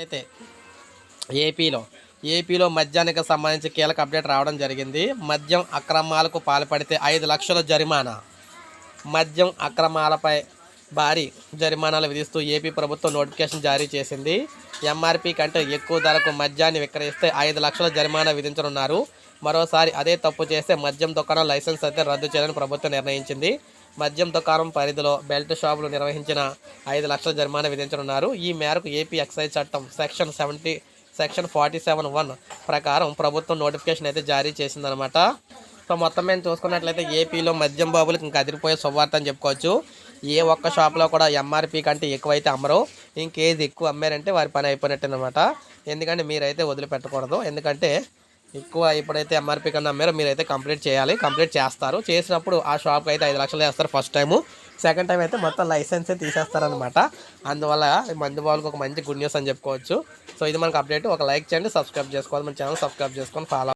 అయితే ఏపీలో ఏపీలో మద్యానికి సంబంధించి కీలక అప్డేట్ రావడం జరిగింది. మద్యం అక్రమాలకు పాల్పడితే ఐదు లక్షల జరిమానా. మద్యం అక్రమాలపై భారీ జరిమానాలు విధిస్తూ ఏపీ ప్రభుత్వం నోటిఫికేషన్ జారీ చేసింది. ఎంఆర్పి కంటే ఎక్కువ ధరకు మద్యాన్ని విక్రయిస్తే ఐదు లక్షల జరిమానా విధించనున్నారు. మరోసారి అదే తప్పు చేస్తే మద్యం దుకాణం లైసెన్స్ అయితే రద్దు చేయాలని ప్రభుత్వం నిర్ణయించింది. మద్యం దుకాణం పరిధిలో బెల్ట్ షాపులు నిర్వహించిన ఐదు లక్షల జరిమానా విధించనున్నారు. ఈ మేరకు ఏపీ ఎక్సైజ్ చట్టం section seventy section forty seven one ప్రకారం ప్రభుత్వం నోటిఫికేషన్ అయితే జారీ చేసిందనమాట సో మొత్తం మేము చూసుకున్నట్లయితే ఏపీలో మద్యం బాబులకు ఇంకా అదిరిపోయే శుభవార్త అని చెప్పుకోవచ్చు. ఏ ఒక్క షాప్లో కూడా ఎంఆర్పి కంటే ఎక్కువైతే అమ్మరు. ఇంకేది ఎక్కువ అమ్మారంటే వారి పని అయిపోయినట్టు అనమాట ఎందుకంటే మీరైతే వదిలిపెట్టకూడదు. ఎందుకంటే ఎక్కువ ఎప్పుడైతే ఎంఆర్పి కన్నా అమ్మారో మీరైతే కంప్లీట్ చేయాలి. కంప్లీట్ చేస్తారు. చేసినప్పుడు ఆ షాప్కి అయితే ఐదు లక్షలు వేస్తారు ఫస్ట్ టైము. సెకండ్ టైం అయితే మొత్తం లైసెన్సే తీసేస్తారనమాట అందువల్ల మందు మంది వాళ్ళకి ఒక మంచి గుడ్ న్యూస్ అని చెప్పుకోవచ్చు. సో ఇది మనకు అప్డేట్. ఒక లైక్ చేయండి. సబ్స్క్రైబ్ చేసుకోవాలి. మన ఛానల్ సబ్స్క్రైబ్ చేసుకొని ఫాలో